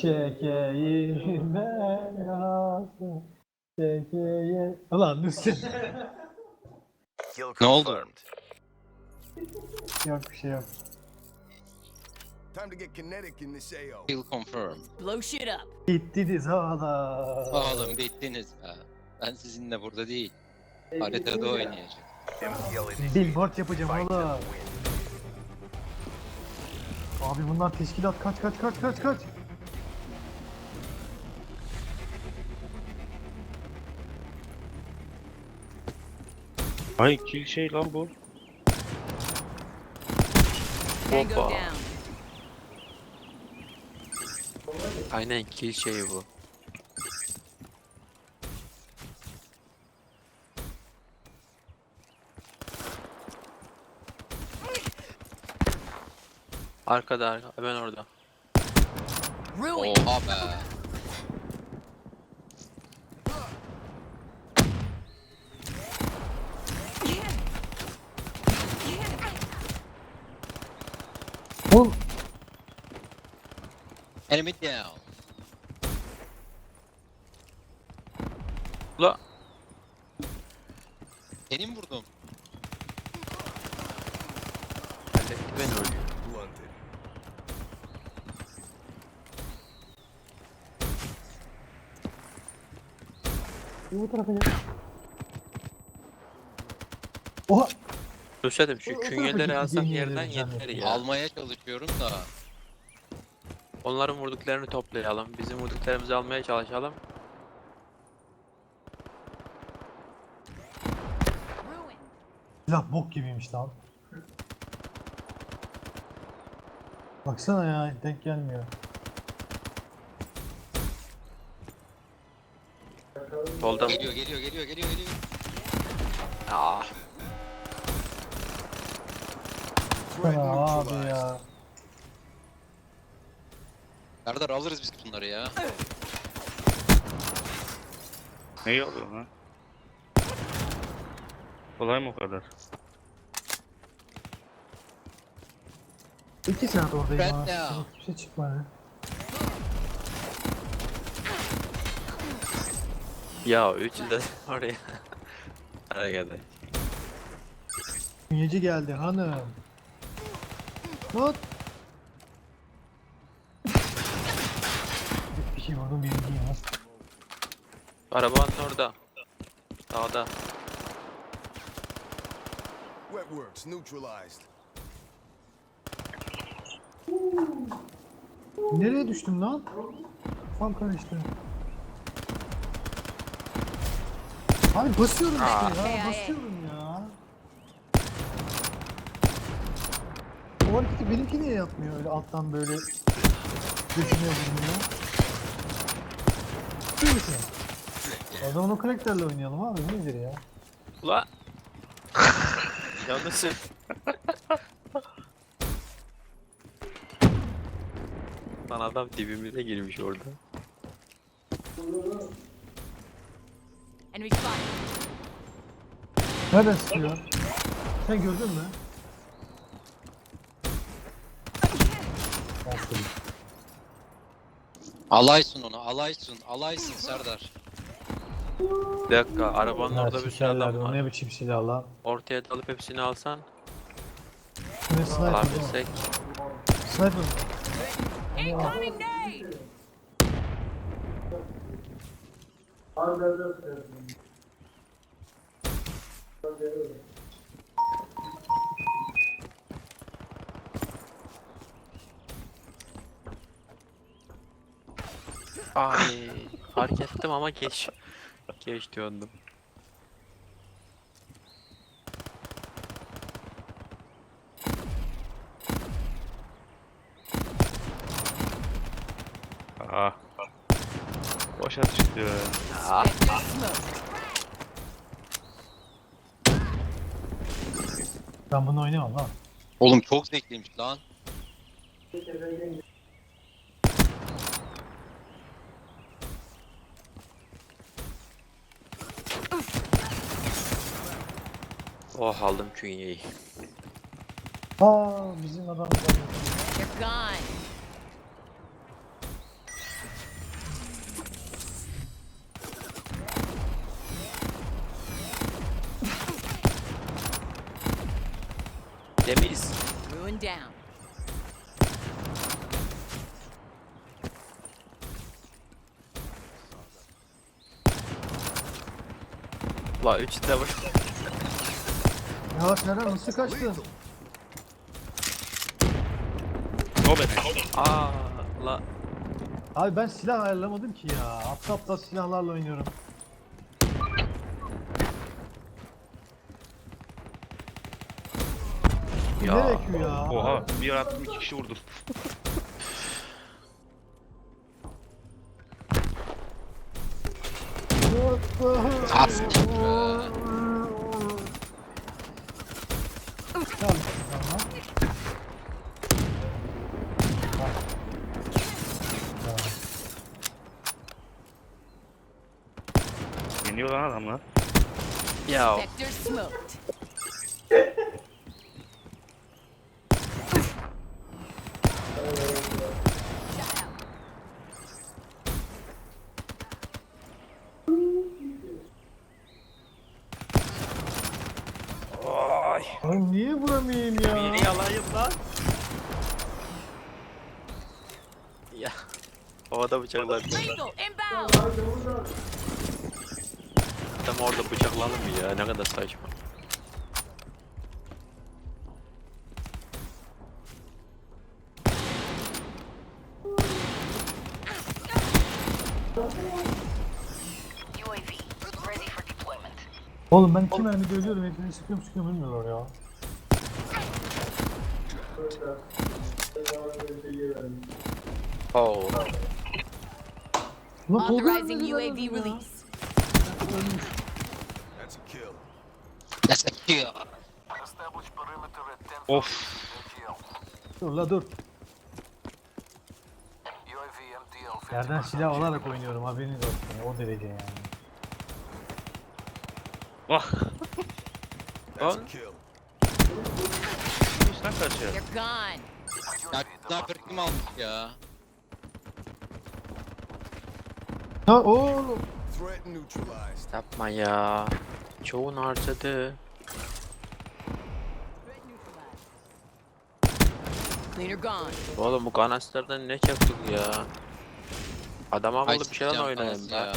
Çekeyim beyazı. Çekeyim. Ulan Nusret. Kill Ne oldu? confirmed. yok bir şey yok. Time to get kinetic in this AO. Kill confirm. Blow shit up. Gittiniz hala. Oğlum bittiniz be. Ben sizinle burada değil. Haritada. MTL initiated. Billboard yapacağım Fight oğlum. win. Abi bunlar teşkilat kaç kaç kaç kaç kaç. Ay kill şey lan bu. Hoppa. Aynen kill şeyi bu. Arkada arka hemen orada. Ruin. Oha be. Oğlum Enemy down. Ula Seni mi vurdum? halletti beni öldü. Bu tarafa gel. Oha. Nusret'im şu künyeleri yemin yerden yeter ya. Almaya çalışıyorum da. Onların vurduklarını toplayalım. Bizim vurduklarımızı almaya çalışalım. Silah bok gibiymiş lan. Baksana ya denk gelmiyor. Solda mı? Geliyor geliyor geliyor geliyor geliyor. Ah. Threat Sana abi ya. Serdar alırız biz bunları ya. Neyi alıyorsun lan? Kolay mı o kadar? İki saat oradayım Ben ha. de. Kimse çıkmadı. Ya üçü de oraya. Arkadaş. Bünyeci geldi hanım. What? Bir şey vurdum birinciyim ha. Arabanın orada. Sağda. Wetworks neutralized. Nereye düştüm lan? Kafam karıştı. Abi basıyorum işte ya, basıyorum ya. O hareketi benimki niye yapmıyor öyle alttan böyle düşünüyor bunu ya? Değil misin? O zaman o karakterle oynayalım abi nedir ya? Ula. Yanlışsın. Lan adam dibimize girmiş orada. Enemy spotted. Nereden sıkıyor? Sen gördün mü? Alaysın onu alaysın alaysın Serdar. Bir dakika arabanın orada bir sürü adam o var. Ne biçim silah lan? Ortaya dalıp hepsini alsan Ne sniper? bu? alabilsek. Sniper. Incoming nade. Ay fark ettim ama geç. Geç döndüm. Aa. Boşa düştü. Ah. Smoke. Ben bunu oynayamam lan. Oğlum çok zevkliymiş lan. Oh aldım künyeyi. Aa bizim adam You're gone. Demeyiz. Ruin down. La 3 de var. Ya Serhan nasıl kaçtın? O beni. Aa la. Abi ben silah ayarlamadım ki ya. Aptal aptal silahlarla oynuyorum. Ya. Nereye Q ya? Oha bir attım iki kişi vurdum. Az. Tamam, tamam. Yeniyor lan adamlar. Ya Sector smoked. Oğlum niye vuramayayım ya? beni yalayım lan. Ya. Havada inbound. Adam orada bıçaklanır mı ya? Ne kadar saçma. UAV ready for deployment. Oğlum ben iki mermi görüyorum hepsini sıkıyorum sıkıyorum bilmiyorlar ya. Oh. Lan Tolga Authorizing UAV lan ya? release. Ölmüş. That's a kill. Yasak ya. Of. Dur la dur. Yerden silah alarak oynuyorum haberiniz olsun o derece yani. Vah. That's a kill. Üstten kaçıyor. They're gone. Ya 40 kim almış ya? Ha oğlum. Threat neutralized. Yapma ya. Çoğunu harcadı. Cleaner gone. Oğlum bu kanaslardan ne çaktık ya? Adam Ay, akıllı bir şeyler oynayayım ben. ya.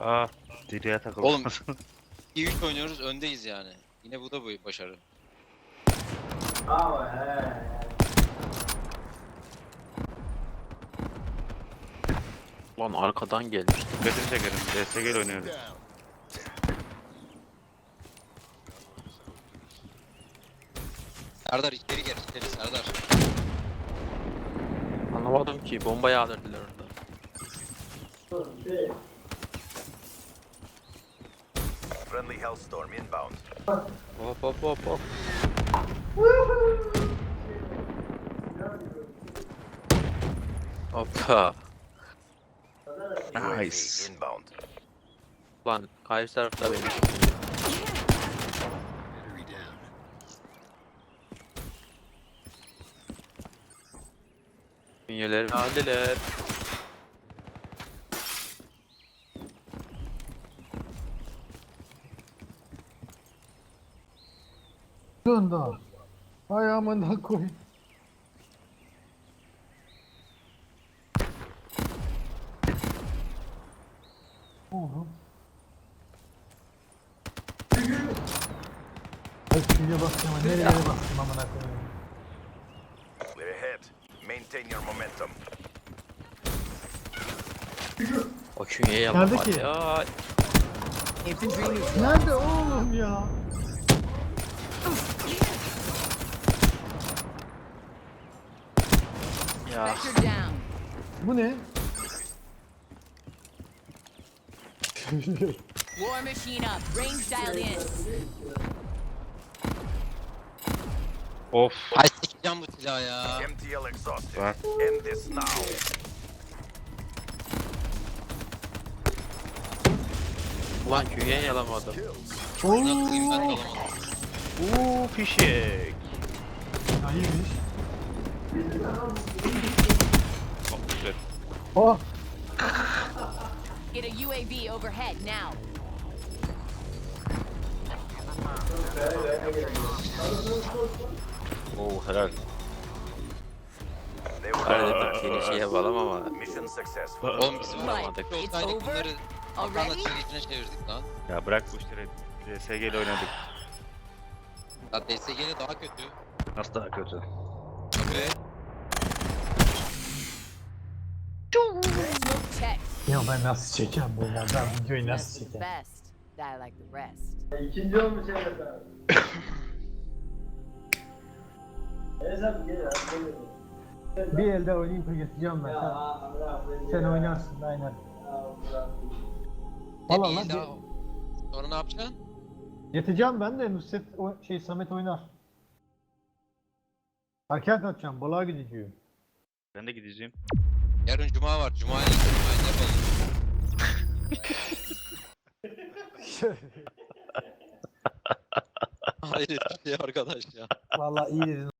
Aa. Direğe takıldı. Oğlum 2-3 oynuyoruz öndeyiz yani. Yine bu da bu başarı. Lan arkadan gelmiş. Betini çekerim. DSG'l oynuyoruz. Down. Serdar içeri gel içeri Serdar. Anlamadım ki bomba yağdırdılar orada. Friendly Hellstorm inbound. Hop hop hop hop. Hoppa. Nice. inbound. Lan karşı tarafta benim. Dünyaları aldiler. Dön daha. Ay amına koy. Oğlum. Ay Q'ya bastım ama nereye bastım amına koyayım. We're ahead. Maintain your momentum. O künyeye yalan Nerede ki? Ya. Nerede oğlum ya? Ya. Bu ne? War machine up. Range dialed in. Of. Ay sikeceğim bu silahı ya. MTL exhausted. Var. End this now. Ulan künyeye yalamadım. Alamadım. Uuu fişek. Hayırmış. Oh Get a UAV overhead now. Oo helal. They were Harbiden finish'i yapalım ama mission successful. Oğlum Right. vuramadık. It's Olsaydık over bunları Hakan'la already? çevirdik lan. Ya bırak bu işleri. DSG ile oynadık. Ya DSG'de daha kötü. Nasıl daha kötü? Tabii. Ya ben nasıl çekeceğim bunu ben, videoyu nasıl çekeceğim? best. Die like the rest. Bir elde oynayıp yatacağım ben. Sen, sen oynarsın aynen. Ne Valla lan daha. Sonra ne yapacaksın? yatacağım ben de Nusret o şey Samet oynar. Harekat atacağım balığa gideceğim. Ben de gideceğim. Yarın cuma var. Cuma'ya yapalım. Hayret bir şey arkadaş ya. Valla iyi dedin.